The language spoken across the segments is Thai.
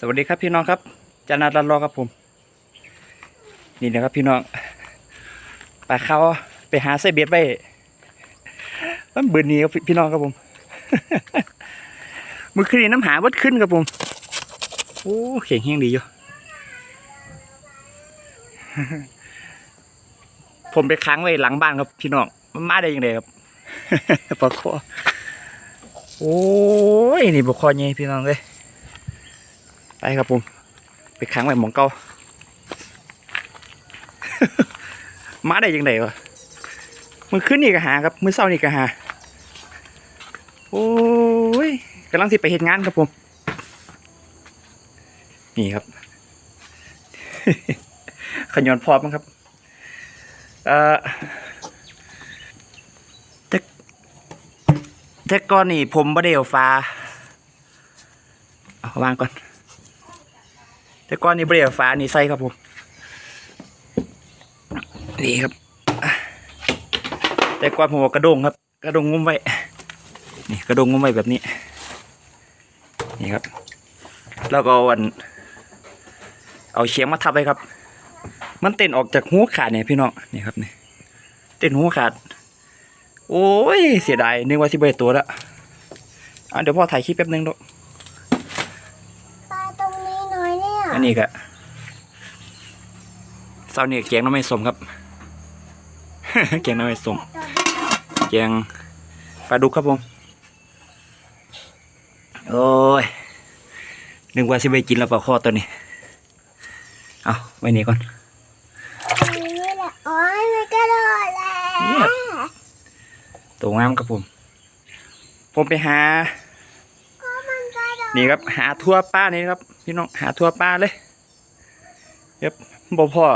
สวัสดีครับพี่น้องครับจานารันรอครับผม นี่นะครับพี่น้องปลาเขาไปหาไส้เบ็ดไว้มันเบื่อหนีครับพี่น้องครับผมมือคืนนี้น้ำหาวัดขึ้นครับผมโอ้เข่งแห้งดีอยู่ผมไปค้างไว้หลังบ้านครับพี่น้องมันมาได้ยังไงครับปลาคอโอ้ยนี่ปลาคอใหญ่พี่น้องเลย ไปครับผม ไปค้างไว้หมองเก่า มาได้ยังไงวะมือขึ้นนี่ก็หาครับ มือเศร้านี่ก็หา โอ้ยกำลังสิไปเห็นงานครับผม นี่ครับ ขยอนพร้อมครับ เอ่อแต่แต่ก่อนนี่ผมบ่ได้เอาฟ้าเอาวางก่อน แต่ก้อนนี้เบรียฟ้านี่ใส่ครับผมนี่ครับ แต่ก้อนผมเอากระดงครับ กระดงงุ้มไว้ นี่กระดงงุ้มไว้แบบนี้ นี่ครับ แล้วก็เอาอัน เอาเชียงมาทับไว้ครับ มันเต้นออกจากหูขาดเนี่ยพี่น้อง นี่ครับนี่เต้นหูขาด โอ้ย เสียดายนึกว่าสิเบตัวล้วอะเดี๋ยวพ่อถ่ายคลิปแป๊บนึงดูปล อยเนี่ยอันนี้ก็เศร้านี่แกงน้ำไม่สมครับ แกงน้ำไม่สมแกงปลาดุกครับผมโอ้ยนึกว่าสิไปกินแล้วปลาข้อตัวนี้ เอาไว้นี่ก่อนตรงนี้แหละอ๋อมันกระโดดแล้วเนี่ยตัวงามครับผม ผมไปหาก็มั นี่ครับหาทั่วป้านี่ครับ พี่น้องหาทั่วป้าเลยเย็บบ่พ่อ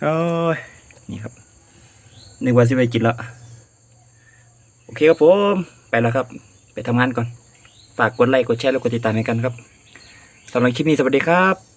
โอ้ยนี่ครับหนึกว่าสิไปกินแล้วโอเคครับผมไปแล้วครับ ไปทำงานก่อน ฝากกดไลค์กดแชร์แล้วกดติดตามให้กันครับสำหรับคลิปนี้สวัสดีครับ